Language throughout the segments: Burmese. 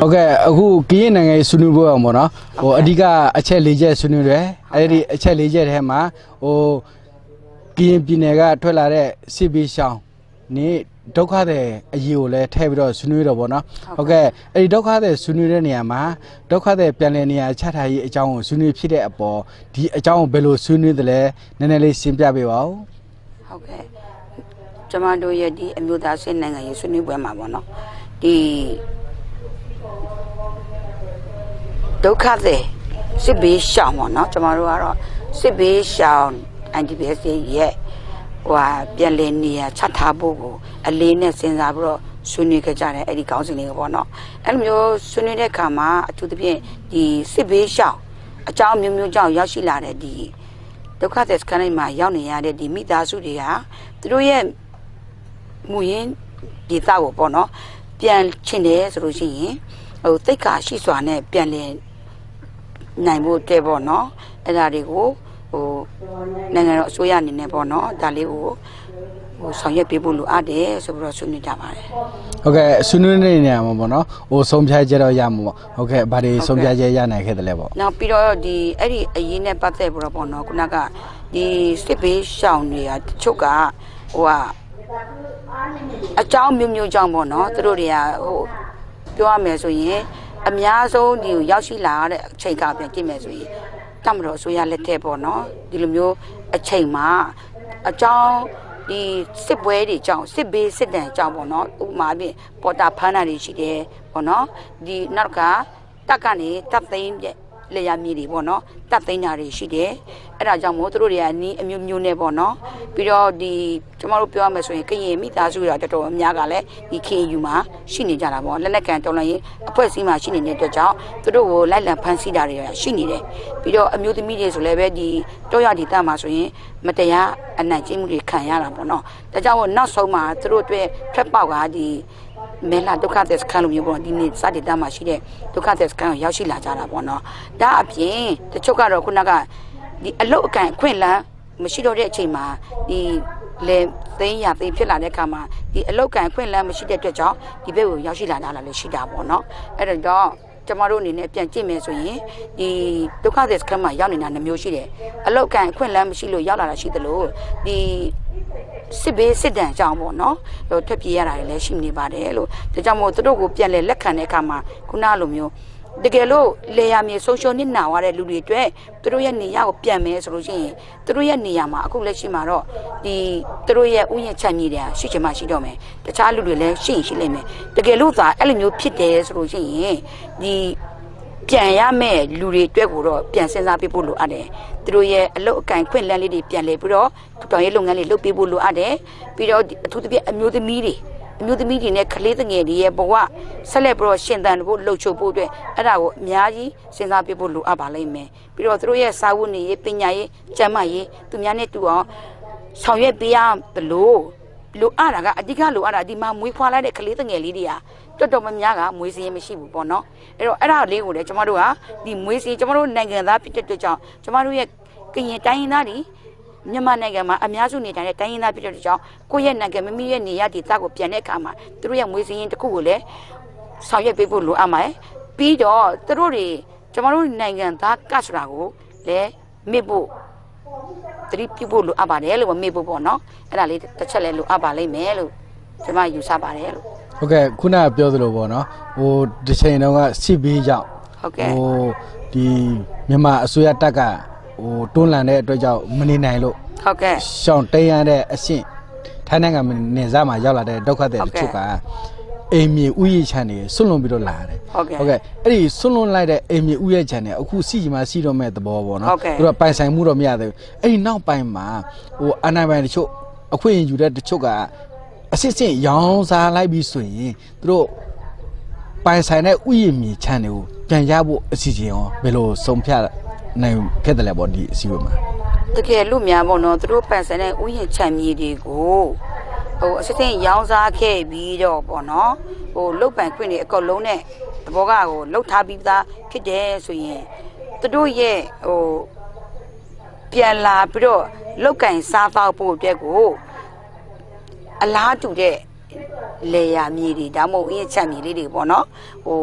ဟုတ်ကဲ့အခုကရင်နိုင်ငံရေးဆွေးနွေးပွဲအောင်ပေါ့နော်ဟိုအဓိကအချက်၄ချက်ဆွေးနွေးတယ်အဲ့ဒီအချက်၄ချက်ထဲမှာဟိုကရင်ပြည်နယ်ကထွက်လာတဲ့စစ်ဘေးရှောင်းနေဒုက္ခတွေအရေးကိုလည်းထည့်ပြီးတော့ဆွေးနွေးတော့ပေါ့နော်ဟုတ်ကဲ့အဲ့ဒီဒုက္ခတွေဆွေးနွေးတဲ့နေရာမှာဒုက္ခတွေပြန်လည်နေရာချထားရေးအကြောင်းကိုဆွေးနွေးဖြစ်တဲ့အပေါ်ဒီအကြောင်းကိုဘယ်လိုဆွေးနွေးတယ်လဲနည်းနည်းလေးရှင်းပြပေးပါဦးဟုတ်ကဲ့ကျမတို့ရဲ့ဒီအမျိုးသားစစ်နိုင်ငံရေးဆွေးနွေးပွဲမှာပေါ့နော်ဒီ ဒုက္ခသည်စစ်ဘေးရှောင်ပေါ့နော်ကျမတို့ကတော့စစ်ဘေးရှောင် NDPS ရဲ့ဟိုဟာပြန်လည်နေရချထားဖို့ကိုအလေးနဲ့စဉ်းစားပြီးတော့ဆွေးနွေးကြကြတယ်အဲ့ဒီကောင်းစဉ်လေးကိုပေါ့နော်အဲ့လိုမျိုးဆွေးနွေးတဲ့အခါမှာအထူးသဖြင့်ဒီစစ်ဘေးရှောင်အကြောင်းအမျိုးမျိုးကြောင့်ရောက်ရှိလာတဲ့ဒီဒုက္ခသည်စခန်းတိုင်းမှာရောက်နေရတဲ့ဒီမိသားစုတွေကသူတို့ရဲ့မူရင်းဒေသကိုပေါ့နော်ပြန်ချင်တယ်ဆိုလို့ရှိရင်ဟိုတိတ်ခါရှိစွာနဲ့ပြန်လည် နိုင်ဖို့တဲ့ပေါ့နော်အဲ့ဒါတွေကိုဟိုနိုင်ငံတော်အစိုးရအနေနဲ့ပေါ့နော်ဒါလေးကိုဟိုဆောင်ရွက်ပေးဖို့လိုအပ်တယ်ဆိုပြီးတော့ဆွေးနွေးကြပါတယ်ဟုတ်ကဲ့ဆွေးနွေးနေတဲ့နေရာမှာပေါ့နော်ဟိုဆုံးဖြတ်ချက်တော့ရမှာပေါ့ဟုတ်ကဲ့ဘာတွေဆုံးဖြတ်ချက်ရနိုင်ခဲ့တယ်လဲပေါ့နောက်ပြီးတော့ဒီအဲ့ဒီအရင်နဲ့ပတ်သက်ပြီးတော့ပေါ့နော်ခုနကဒီစစ်ဘေးရှောင်တွေကတချို့ကဟိုကအကြောင်းမျိုးမျိုးကြောင့်ပေါ့နော်သူတို့တွေကဟိုပြောရမယ်ဆိုရင် အများဆုံးဒီကိုရောက်ရှိလာတဲ့အချိန်ကပြန်ကြည့်မယ်ဆိုရင်တမတော်အစိုးရလက်ထက်ပေါ့နော်ဒီလိုမျိုးအချိန်မှာအကြောင်းဒီစစ်ပွဲတွေကြောင့်စစ်ဘေးစစ်တမ်းကြောင့်ပေါ့နော်ဥပမာဖြင့်ပေါ်တာဖမ်းတာတွေရှိတယ်ပေါ့နော်ဒီနောက်ကတက်ကနေတပ်သိမ်းတဲ့ လေယာမြေတွေပေါ့နော်တပ်သိမ်းတာတွေရှိတယ်အဲ့ဒါကြောင့်မို့သူတို့တွေကအနီးအမျိုးမျိုးနဲ့ပေါ့နော်ပြီးတော့ဒီကျမတို့ပြောရမယ်ဆိုရင်ကရင်မိသားစုတွေတော်တော်အများကလည်းဒီ KU မှာရှိနေကြတာပေါ့လက်လက်ကန်တော်လည်းအဖွဲ့အစည်းမှာရှိနေတဲ့အတွက်ကြောင့်သူတို့ကိုလိုက်လံဖမ်းဆီးတာတွေရှိနေတယ်ပြီးတော့အမျိုးသမီးတွေဆိုလည်းပဲဒီတောရဒေသမှာဆိုရင်မတရားအနိုင်ကျင့်မှုတွေခံရတာပေါ့နော်ဒါကြောင့်မို့နောက်ဆုံးမှာသူတို့အတွက်ဖက်ပေါက်ကဒီ မဲလာဒုက္ခသက်စခန်းလိုမျိုးပေါ့ဒီနေ့စတင်တာမှာရှိတဲ့ဒုက္ခသက်စခန်းကိုရောက်ရှိလာကြတာပေါ့နော်ဒါအပြင်တချို့ကတော့ခုနကဒီအလုတ်အကန်အခွင့်အလမ်းမရှိတော့တဲ့အချိန်မှာဒီလေသိန်းရသိန်းဖြစ်လာတဲ့အခါမှာဒီအလုတ်ကန်အခွင့်အလမ်းမရှိတဲ့အတွက်ကြောင့်ဒီဘက်ကိုရောက်ရှိလာတာလည်းရှိတာပေါ့နော်အဲ့ဒါတော့ကျမတို့အနေနဲ့ပြန်ကြည့်မယ်ဆိုရင်ဒီဒုက္ခသည်စခန်းမှာရောက်နေတာနှမျိုးရှိတယ်အလောက်ကန်အခွင့်အလမ်းမရှိလို့ရောက်လာတာရှိသလိုဒီ စစ်ဘေးစစ်တမ်းကြောင့်ပေါ့နော်ဟိုထွက်ပြေးရတာတွေလည်းရှိနေပါတယ်လို့ဒါကြောင့်မို့သူတို့ကိုပြန်လဲလက်ခံတဲ့အခါမှာခုနလိုမျိုးတကယ်လို့လေယာမြေဆုံးရှုံးနစ်နာသွားတဲ့လူတွေအတွက်သူတို့ရဲ့နေရာကိုပြန်မယ်ဆိုလို့ရှိရင်သူတို့ရဲ့နေရာမှာအခုလက်ရှိမှာတော့ဒီသူတို့ရဲ့ဥယျာဉ်ချက်မြေတွေရှိချင်မှရှိတော့မယ်တခြားလူတွေလည်းရှိရင်ရှိလိမ့်မယ်တကယ်လို့သာအဲ့လိုမျိုးဖြစ်တယ်ဆိုလို့ရှိရင်ဒီ ပြန်ရမယ့်လူတွေအတွက်ကိုတော့ပြန်စဉ်းစားပေးဖို့လိုအပ်တယ်။သူတို့ရဲ့အလုပ်အကန့်ခွင့်လန်းလေးတွေပြန်လဲပြီးတော့ထူထောင်ရေးလုပ်ငန်းလေးလုပ်ပေးဖို့လိုအပ်တယ်။ပြီးတော့ဒီအထူးသဖြင့်အမျိုးသမီးတွေအမျိုးသမီးတွေနဲ့ကလေးငယ်တွေရဲ့ဘဝဆက်လက်ပြီးတော့ရှင်သန်ဖို့လှုပ်ချိုးဖို့အတွက်အဲ့ဒါကိုအများကြီးစဉ်းစားပေးဖို့လိုအပ်ပါလိမ့်မယ်။ပြီးတော့သူတို့ရဲ့စာဝတ်နေရေးပညာရေးကျန်းမာရေးသူများနဲ့တူအောင်ဆောင်ရွက်ပေးရသလို လိုအပ်တာကအဓိကလိုအပ်တာဒီမှာမွေးဖွားလိုက်တဲ့ကလေးငယ်လေးတွေကတော်တော်များများကမွေးစင်းမရှိဘူးပေါ့နော်အဲ့တော့အဲ့ဒါလေးကိုလည်းကျမတို့ကဒီမွေးစင်းကျမတို့နိုင်ငံသားဖြစ်တဲ့အတွက်ကြောင့်ကျမတို့ရဲ့ကရင်တိုင်းရင်းသားတွေမြန်မာနိုင်ငံမှာအများစုနေထိုင်တဲ့တိုင်းရင်းသားဖြစ်တဲ့အတွက်ကြောင့်ကိုယ့်ရဲ့နိုင်ငံမိမိရဲ့နေရာဒေသကိုပြန်တဲ့အခါမှာသူတို့ရဲ့မွေးစင်းတစ်ခုကိုလည်းဆောင်ရွက်ပေးဖို့လိုအပ်ပါတယ်ပြီးတော့သူတို့တွေကျမတို့နိုင်ငံသားကဆိုတာကိုလည်းမေ့ဖို့ သတိပြုဖို့လိုအပ်ပါတယ်လို့မမေ့ဖို့ပေါ့နော်အဲ့ဒါလေးတစ်ချက်လဲလိုအပ်ပါလိမ့်မယ်လို့ကျွန်မယူဆပါတယ်လို့ဟုတ်ကဲ့ခုနကပြောသလိုပေါ့နော်ဟိုဒီချိန်တုန်းကစစ်ဘေးကြောင့်ဟုတ်ကဲ့ဟိုဒီမြန်မာအစိုးရတပ်ကဟိုတွန်းလှန်တဲ့အတွက်ကြောင့်မနေနိုင်လို့ဟုတ်ကဲ့ရှောင်းတိန်ရတဲ့အရှင့်ထိုင်းနိုင်ငံနေစားမှာရောက်လာတဲ့ဒုက္ခသည်ဟုတ်တကဲ့ချို့က အိမ်မြေဥယျာဉ်ခြံတွေဆွန့်လွန်ပြီးတော့လာတယ်ဟုတ်ကဲ့ဟုတ်ကဲ့အဲ့ဒီဆွန့်လွန်လိုက်တဲ့အိမ်မြေဥယျာဉ်ခြံတွေအခုစီကြီးမှာစီတော့မဲ့သဘောပေါ့နော်ဟုတ်ကဲ့သူတို့ကပိုင်ဆိုင်မှုတော့မရသေးဘူးအဲ့ဒီနောက်ပိုင်းမှာဟိုအနိုင်ပိုင်းတချို့အခွင့်အရေးယူတဲ့တချို့ကအစစ်စစ်ရောင်းစားလိုက်ပြီးဆိုရင်သူတို့ပိုင်ဆိုင်တဲ့ဥယျာဉ်မြေခြံတွေကိုပြန်ရဖို့အစီအစဉ်ရောဘယ်လိုဆုံးဖြတ်နိုင်ခဲ့တယ်လဲပေါ့ဒီအစည်းအဝေးမှာတကယ်လို့များပေါ့နော်သူတို့ပန်ဆန်တဲ့ဥယျာဉ်ချမ်းမြေတွေကို ဟိုအစစ်စစ်ရောင်းစားခဲ့ပြီးတော့ပေါ့နော်ဟိုလုတ်ပန်ခွင့်တွေအကုန်လုံးနဲ့သဘောကဟိုလုတ်ထားပြီးသားဖြစ်တယ်ဆိုရင်သူတို့ရဲ့ဟိုပြန်လာပြီးတော့လုတ်ကင်စားတော့ဖို့အတွက်ကိုအလားတူတဲ့လေယာမြေတွေဒါမှမဟုတ်အင်းချက်မြေလေးတွေပေါ့နော်ဟို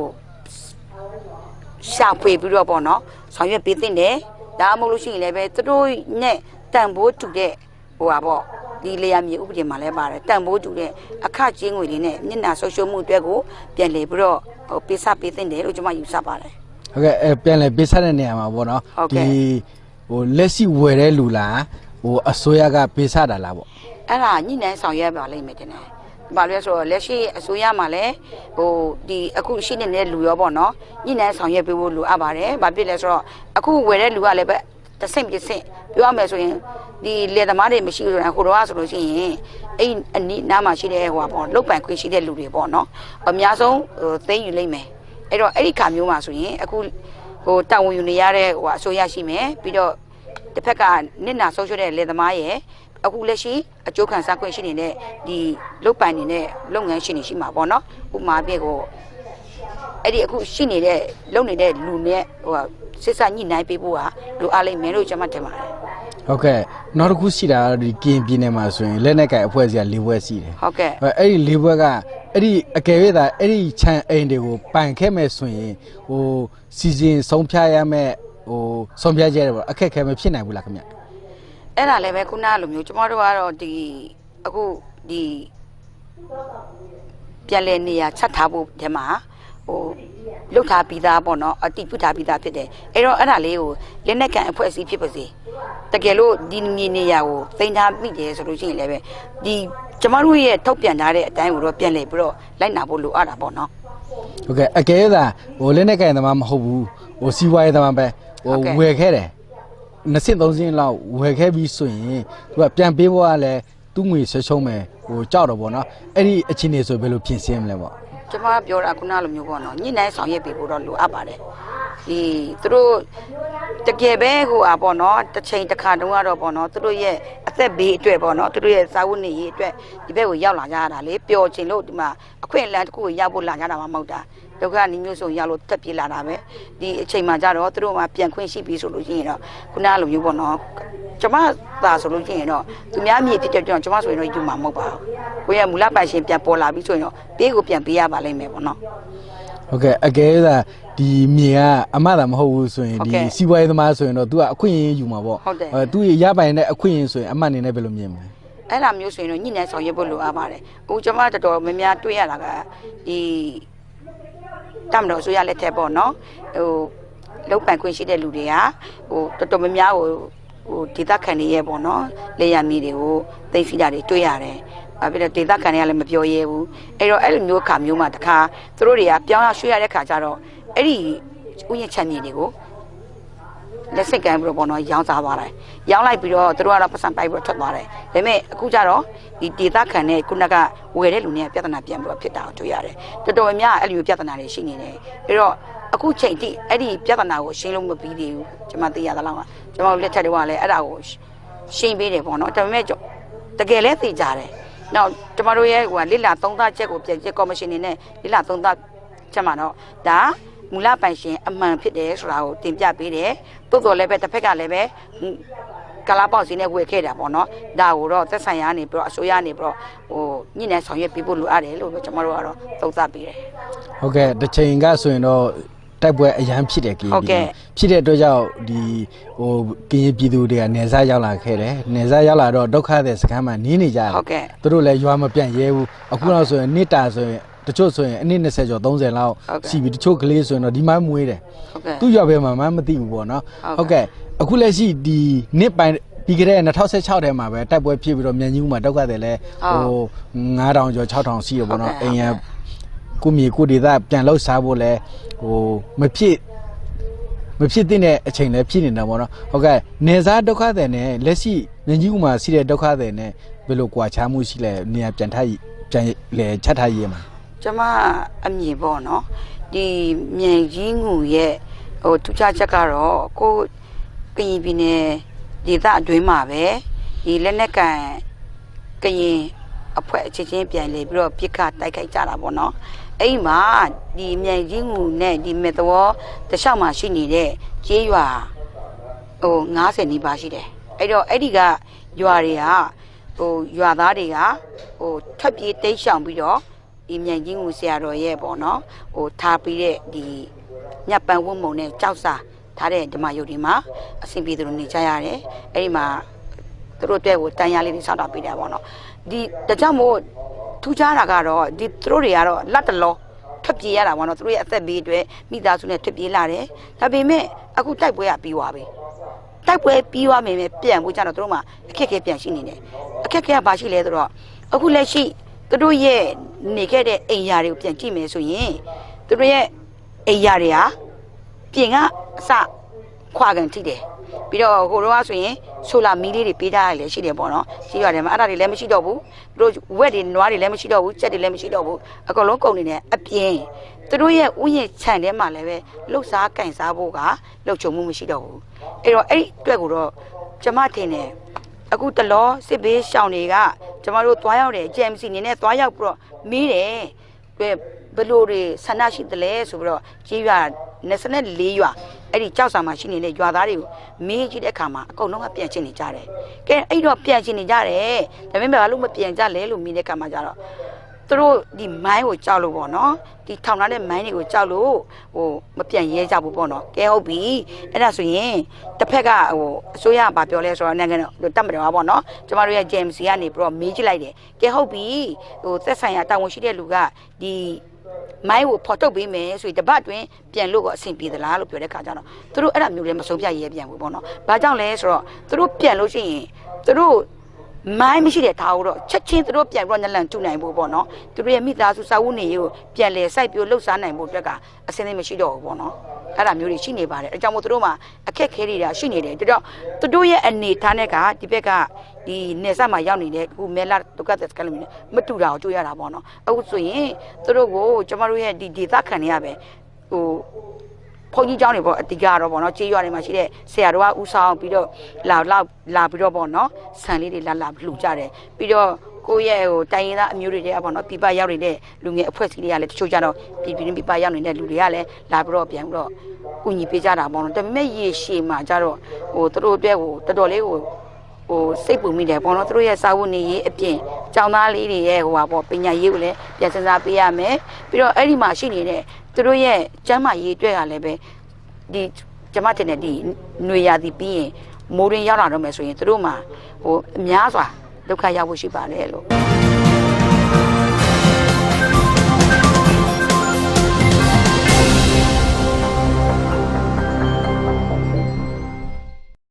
ရှာဖွေပြီးတော့ပေါ့နော်ဆောင်ရွက်ပေးသင့်တယ်ဒါမှမဟုတ်လို့ရှိရင်လည်းပဲသူတို့နဲ့တန်ဖိုးတူတဲ့ဟိုပါပေါ့ ဒီလေယာမြေဥပဒေမှာလည်းပါတယ်တန်ဖိုးတူတဲ့အခကြေးငွေတွေနဲ့မျက်နှာဆုပ်ရှုံးမှုအတွက်ကိုပြန်လည်ပြီးတော့ဟိုပေးစပေးသင့်တယ်လို့ကျွန်မယူဆပါတယ်ဟုတ်ကဲ့အဲပြန်လဲပေးဆက်တဲ့နေရာမှာပေါ့နော်ဟုတ်ကဲ့ဟိုလက်ရှိဝယ်တဲ့လူလားဟိုအစိုးရကပေးဆက်တာလားပေါ့အဲ့ဒါညှိနှိုင်းဆောင်ရွက်ပါလိမ့်မယ်တင်တယ်။ဘာလို့လဲဆိုတော့လက်ရှိအစိုးရမှာလည်းဟိုဒီအခုရှိနေတဲ့လူရောပေါ့နော်ညှိနှိုင်းဆောင်ရွက်ပေးဖို့လိုအပ်ပါတယ်။ဘာဖြစ်လဲဆိုတော့အခုဝယ်တဲ့လူကလည်းပဲတစ်ဆင့်တစ်ဆင့်ပြောရမယ်ဆိုရင် ဒီလေသမားတွေမရှိဘူးဆိုရင်ဟိုတော့ဆိုလို့ရှိရင်အဲ့အနီးနားမှာရှိတဲ့ဟိုပါပေါ့လုတ်ပိုင်ခွင့်ရှိတဲ့လူတွေပေါ့နော်။အများဆုံးဟိုသိမ်းယူလိမ့်မယ်။အဲ့တော့အဲ့ဒီခါမျိုးမှာဆိုရင်အခုဟိုတာဝန်ယူနေရတဲ့ဟိုအစိုးရရှိမယ်ပြီးတော့တစ်ဖက်ကနစ်နာဆုံးရှုံးတဲ့လယ်သမားရဲ့အခုလက်ရှိအကျိုးခံစားခွင့်ရှိနေတဲ့ဒီလုတ်ပိုင်နေတဲ့လုပ်ငန်းရှင်တွေရှိမှာပေါ့နော်ဥပမာပြည့်ကိုအဲ့ဒီအခုရှိနေတဲ့လုပ်နေတဲ့လူနဲ့ဟိုဟာစစ်ဆက်ညှိနှိုင်းပေးဖို့ဟာလိုအားလိမ့်မယ်လို့ကျွန်မထင်ပါတယ် ဟုတ်ကဲ့နောက်တစ်ခုရှိတာကတော့ဒီကရင်ပြည်နယ်မှာဆိုရင်လက်နက်ကင်အဖွဲ့အစည်းက၄ဘွဲရှိတယ်ဟုတ်ကဲ့အဲအဲ့ဒီ၄ဘွဲကအဲ့ဒီအကယ်၍သာအဲ့ဒီခြံအိမ်တွေကိုပန်ခဲ့မဲ့ဆိုရင်ဟိုစီစဉ်ဆုံးဖြတ်ရမဲ့ဟိုဆုံးဖြတ်ချက်တွေပေါ့အခက်အခဲမဖြစ်နိုင်ဘူးလားခင်ဗျအဲ့ဒါလည်းပဲခုနကလိုမျိုးကျွန်တော်တို့ကတော့ဒီအခုဒီပြန်လည်နေရာချက်ထားဖို့ဒီမှာ ဟိုလုတ်ထားပြီးသားပေါ့နော်အတိပြုထားပြီးသားဖြစ်တယ်အဲ့တော့အဲ့ဒါလေးကိုလက်နက်ကန်အဖွဲ့အစည်းဖြစ်ပါစေတကယ်လို့ဒီမြေနေရာကိုသိမ်းထားမိတယ်ဆိုလို့ရှိရင်လည်းပဲဒီကျမတို့ရဲ့ထုတ်ပြန်ထားတဲ့အတိုင်းကိုတော့ပြန်လည်ပြီးတော့လိုက်နာဖို့လိုအပ်တာပေါ့နော်ဟုတ်ကဲ့အကယ်၍သာဟိုလက်နက်ကင်သမားမဟုတ်ဘူးဟိုစီးပွားရေးသမားပဲဟိုဟုတ်ကဲ့ဝယ်ခဲ့တယ်နှစ်ဆင့်သုံးဆင့်လောက်ဝယ်ခဲ့ပြီးဆိုရင်သူကပြန်ပေးဖို့ကလည်းသူ့ငွေဆွချုံးမယ်ဟိုကြောက်တော့ဗောနော်အဲ့ဒီအခြေအနေဆိုဘယ်လိုပြင်ဆင်မလဲဗော ကျမပြောတာခုနလိုမျိုးပေါ့နော်ညှိနှိုင်းဆောင်ရွက်ပေးဖို့တော့လိုအပ်ပါတယ်ဒီသူတို့တကယ်ပဲဟိုอ่ะပေါ့နော်တစ်ချိန်တစ်ခါတုန်းကတော့ပေါ့နော်သူတို့ရဲ့အသက်ဘေးအတွက်ပေါ့နော်သူတို့ရဲ့စာဝတ်နေရေးအတွက်ဒီဘက်ကိုရောက်လာကြရတာလေပျော်ချင်လို့ဒီမှာအခွင့်အလမ်းတစ်ခုကိုရောက်ဖို့လာကြတာမှမဟုတ်တာ ဒုက္ခနိမျိုးစုံရောက်လို့တက်ပြေးလာတာပဲဒီအချိန်မှာကြတော့သူတို့မှပြန်ခွင့်ရှိပြီဆိုလို့ရှိရင်တော့ခုနလိုမျိုးပေါ့နော်ကျမသာဆိုလို့ရှိရင်တော့သူများမြေဖြစ်တဲ့ကြောင့်ကျမဆိုရင်တော့ယူမှာမဟုတ်ပါဘူးကိုယ့်ရဲ့မူလပိုင်ရှင်ပြန်ပေါ်လာပြီဆိုရင်တော့ပေးကိုပြန်ပေးရပါလိမ့်မယ်ပေါ့နော်ဟုတ်ကဲ့အကယ်၍သာဒီမြေကအမသာမဟုတ်ဘူးဆိုရင်ဟုတ်ဒီကဲ့စီးပွားရေးသမားဆိုရင်တော့ तू ကအခွင့်အရေးယူမှာဗောဟုတ်တယ်အဲ तू ရပိုင်တဲ့အခွင့်အရေးဆိုရင်အမတ်အနေနဲ့ဘယ်လိုမြင်မလဲအဲ့လိုမျိုးဆိုရင်တော့ညှိနှိုင်းဆောင်ရွက်ဖို့လိုအပ်ပါတယ်။အခုကျွန်မတော်တော်များများတွေ့ရတာကဒီ တမတော်ဆိုရလက်ထက်ပေါ့နော်။ဟိုလောက်ပန်ခွင့်ရှိတဲ့လူတွေကဟိုတော်တော်များများဟိုဟိုဒေသခံတွေရဲ့ပေါ့နော်။လေယာမီတွေကိုသိသိတာတွေတွေ့ရတယ်။ဘာဖြစ်လဲဒေသခံတွေကလည်းမပြောရဲဘူး။အဲ့တော့အဲ့လိုမျိုးခါမျိုးမှတခါသူတို့တွေကပြောင်းရရွှေ့ရတဲ့ခါကျတော့အဲ့ဒီဥယျာဉ်ချမ်းမြေတွေကို လက်စိတ်ကမ်းပြီးတော့ပေါ့နော်ရောင်းစားသွားတယ်။ရောင်းလိုက်ပြီးတော့သူတို့ကတော့ပတ်စံပိုက်ပြီးတော့ထွက်သွားတယ်။ဒါပေမဲ့အခုကျတော့ဒီဒေသခံနဲ့ခုနကဝယ်တဲ့လူတွေကပြဿနာပြန်ပြီးတော့ဖြစ်တာကိုတွေ့ရတယ်။တော်တော်များများအဲ့လိုမျိုးပြဿနာတွေရှိနေတယ်။ပြီးတော့အခုချိန်ထိအဲ့ဒီပြဿနာကိုရှင်းလို့မပြီးသေးဘူး။ကျွန်မသိရသလောက်ကကျွန်မတို့လက်ထက်တွေကလည်းအဲ့ဒါကိုရှင်းပေးတယ်ပေါ့နော်။ဒါပေမဲ့ကျွန်တကယ်လဲသိကြတယ်။နောက်ကျွန်မတို့ရဲ့ဟိုကလစ်လာသုံးသားချက်ကိုပြန်ချက်ကော်မရှင်နေနဲ့လစ်လာသုံးသားချက်မှာတော့ဒါ မူလပိုင်ရှင်အမှန်ဖြစ်တယ်ဆိုတာကိုတင်ပြပေးတယ်။တိုးတော်လည်းပဲတစ်ဖက်ကလည်းပဲကလာပေါက်စီနဲ့ဝယ်ခဲ့တာပေါ့နော်။ဒါကိုတော့သက်ဆိုင်ရာနေပြီးတော့အစိုးရနေပြီးတော့ဟိုညှိနှိုင်းဆောင်ရွက်ပေးဖို့လိုအပ်တယ်လို့ကျွန်တော်တို့ကတော့သုံးသပ်ပေးတယ်ဟုတ်ကဲ့တစ်ချိန်ကဆိုရင်တော့တိုက်ပွဲအရန်ဖြစ်တယ်ကရင်ဟုတ်ကဲ့ပြည်ဖြစ်တဲ့အတွက်ကြောင့်ဒီဟိုကရင်ပြည်သူတွေကနေစားရောက်လာခဲ့တယ်နေစားရောက်လာတော့ဒုက္ခတဲ့စခန်းမှာနင်းနေကြတယ်ဟုတ်ကဲ့သူတို့လည်းရွာမပြန့်ရဲဘူးအခုတော့ဆိုရင်နှစ်တာဆိုရင် တချို့ဆိုရင်အနည်း20ကျော်30လောက်ဟုတ်ကဲ့စီပြီးတချို့ကလေးဆိုရင်တော့ဒီမှမွေးတယ်ဟုတ်ကဲ့သူ့ရွာဘယ်မှာမှမသိဘူးပေါ့နော်ဟုဟုတ်တ်ကဲ့ကဲ့အခုလက်ရှိဒီနှစ်ပိုင်းပြီးကြတဲ့2016ထဲမှာပဲတိုက်ပွဲဖြစ်ပြီးတော့မြန်ကြီးဦးမှာဒုက္ခတယ်လဲဟုတ်ဟို9000ကျော်6000ရှိရပေါ့နော်ဟုတ်ကဲ့အိမ်ရကိုမြေကိုဒေသပြန်လောက်စားဖို့လဲဟိုမဖြစ်မဖြစ်တဲ့အချိန်လည်းဖြစ်နေတာပေါ့နော်ဟုတ်ကဲ့နေစားဒုက္ခတယ်နဲ့လက်ရှိမြန်ကြီးဦးမှာရှိတဲ့ဒုက္ခတယ်နဲ့ဘယ်လိုကွာခြားမှုရှိလဲနေရာပြန်ထားပြန်လဲချက်ထားရေးမှာ ကျမအမြင်ပေါ့နော်ဒီမြန်ကြီးငူရဲ့ဟိုထူးခြားချက်ကတော့ကိုကရင်ပြည်နယ်ဒေသအတွင်းမှာပဲဒီလက်နက်ကန်ကရင်အဖွဲ့အချင်းချင်းပြန်လေပြီးတော့ပြစ်ခတ်တိုက်ခိုက်ကြတာပေါ့နော်အဲ့ဒီမှာဒီမြန်ကြီးငူနဲ့ဒီမေတ္တဝတခြားမှာရှိနေတဲ့ကျေးရွာဟို90နီးပါးရှိတယ်အဲ့တော့အဲ့ဒီကရွာတွေကဟိုရွာသားတွေကဟိုထပ်ပြေးတိတ်ရှောင်ပြီးတော့ ဒီမြိုင်ကြီးငူဆရာတော်ရဲ့ပေါ့နော်ဟိုထားပြီးတဲ့ဒီညက်ပန်ဝုံမုံနဲ့ကြောက်စာထားတဲ့ဓမ္မယုတ်ဒီမှာအဆင်ပြေသူတို့နေကြရတယ်အဲ့ဒီမှာသူတို့အတွက်ကိုတန်ရာလေးတွေစောင့်တာပေးတယ်ပေါ့နော်ဒီဒါကြောင့်မို့ထူးခြားတာကတော့ဒီသူတို့တွေကတော့လက်တလောထွက်ပြေးရတာပေါ့နော်သူတို့ရဲ့အသက်ဘေးအတွက်မိသားစုနဲ့ထွက်ပြေးလာတယ်ဒါပေမဲ့အခုတိုက်ပွဲကပြီးသွားပြီတိုက်ပွဲပြီးသွားမယ်ပဲပြန်ဖို့ကြတော့တို့မှအခက်အခဲပြန်ရှိနေတယ်အခက်အခဲကဘာရှိလဲဆိုတော့အခုလက်ရှိ သူတို့ရဲ့နေခဲ့တဲ့အိမ်ယာတွေကိုပြန်ကြည့်မယ်ဆိုရင်သူတို့ရဲ့အိမ်ယာတွေဟာပြင်ကအစခွာကန်ထိတယ်ပြီးတော့ဟိုတော့ဆိုရင်ဆိုလာမီးလေးတွေပေးထားရလည်းရှိတယ်ပေါ့နော်ရှိရတယ်မှာအဲ့ဒါတွေလည်းမရှိတော့ဘူးသူတို့ဝက်တွေနွားတွေလည်းမရှိတော့ဘူးကြက်တွေလည်းမရှိတော့ဘူးအကုန်လုံးကုန်နေတယ်အပြင်သူတို့ရဲ့ဥယျာဉ်ခြံထဲမှာလည်းပဲလှုပ်ရှားကင်စားဖို့ကလှုပ်ချုံမှုမရှိတော့ဘူးအဲ့တော့အဲ့ဒီအတွက်ကိုတော့ကျမထင်တယ်အခုတလောစစ်ဘေးရှောင်တွေက ကျမတို့သွားရောက်တယ် JMC နေနဲ့သွားရောက်ပြီးတော့မေးတယ်ဘယ်ဘယ်လိုတွေဆန္ဒရှိသလဲဆိုပြီးတော့ကြီးရွာ24ရွာအဲ့ဒီကြောက်စာမှာရှိနေတဲ့ရွာသားတွေကိုမေးကြည့်တဲ့အခါမှာအကုန်လုံးကပြန်ချင်နေကြတယ်ကဲအဲ့တော့ပြန်ချင်နေကြတယ်ဒါပေမဲ့ဘာလို့မပြန်ကြလဲလို့မေးတဲ့အခါမှာကျတော့ သူတို့ဒီမိုင်းကိုကြောက်လို့ပေါ့နော်ဒီထောင်ထားတဲ့မိုင်းတွေကိုကြောက်လို့ဟိုမပြန်ရဲကြဘူးပေါ့နော်ကဲဟုတ်ပြီအဲ့ဒါဆိုရင်တစ်ဖက်ကဟိုအစိုးရကပြောလဲဆိုတော့နိုင်ငံတော်တတ်မတော်ပါပေါ့နော်ကျမတို့ရဲ့ JMC ကနေပြီးတော့မေးကြည့်လိုက်တယ်ကဲဟုတ်ပြီဟိုသက်ဆိုင်ရာတာဝန်ရှိတဲ့လူကဒီမိုင်းကိုဖော်ထုတ်ပေးမယ်ဆိုရင်တပတ်တွင်ပြန်လို့ကအဆင်ပြေသလားလို့ပြောတဲ့ခါကျတော့သူတို့အဲ့ဒါမျိုးလည်းမဆုံးဖြတ်ရဲပြန်ဘူးပေါ့နော်။ဘာကြောင့်လဲဆိုတော့သူတို့ပြန်လို့ရှိရင်သူတို့ မိုင်းမရှိတဲ့ထားတော့ချက်ချင်းသူတို့ပြန်ပြီးတော့နလန်ကျူနိုင်ဖို့ပေါ့နော်သူတို့ရဲ့မိသားစုစာဝတ်နေရေးကိုပြန်လဲစိုက်ပြိုလှုပ်ရှားနိုင်ဖို့အတွက်ကအစင်းသေးမရှိတော့ဘူးပေါ့နော်အဲ့ဒါမျိုးတွေရှိနေပါတယ်အဲကြောင့်မို့သူတို့မှာအခက်ခဲတွေဒါရှိနေတယ်ဒါကြောင့်သူတို့ရဲ့အနေထားနဲ့ကဒီဘက်ကဒီနေဆက်မှာရောက်နေတဲ့ခုမဲလာဒုက္ခသက်စကလုံးနဲ့မတူတာကိုတွေ့ရတာပေါ့နော်အခုဆိုရင်သူတို့ကိုကျမတို့ရဲ့ဒီဒေသခံတွေကပဲဟို ဘုန်းကြီးကျောင်းတွေပေါ့အတိကတော့ပေါ့နော်ကြေးရွာတွေမှာရှိတဲ့ဆရာတော်ကဥဆောင်ပြီးတော့လာလာလာပြီးတော့ပေါ့နော်ဆန်လေးတွေလာလာလှူကြတယ်ပြီးတော့ကိုယ့်ရဲ့ဟိုတိုင်းရင်းသားအမျိုးတွေတွေကပေါ့နော်ပြပရောက်နေတဲ့လူငယ်အဖွဲ့အစည်းတွေကလည်းတချို့ကြတော့ပြည်ပြည်ပြပရောက်နေတဲ့လူတွေကလည်းလာပြီးတော့ပြန်ပြီးတော့ကူညီပေးကြတာပေါ့နော်ဒါပေမဲ့ရေရှည်မှာကြတော့ဟိုသူတို့အတွက်ဟိုတော်တော်လေးဟိုဟိုစိတ်ပူမိတယ်ပေါ့နော်သူတို့ရဲ့စာဝတ်နေရေးအပြင်ចောင်းသားလေးတွေရဲ့ဟိုပါပေါ့ပညာရေးကိုလည်းပြန်စင်စားပေးရမယ်ပြီးတော့အဲ့ဒီမှာရှိနေတဲ့ သူတို့ရဲ့ကျမ်းမာရေးအတွက်ကလည်းပဲဒီကျမတင်တဲ့ဒီຫນွေရာသီပြီးရင်မိုးရင်းရောက်လာတော့မယ်ဆိုရင်သူတို့မှာဟိုအများစွာဒုက္ခရောက်ဖို့ရှိပါတယ်လို့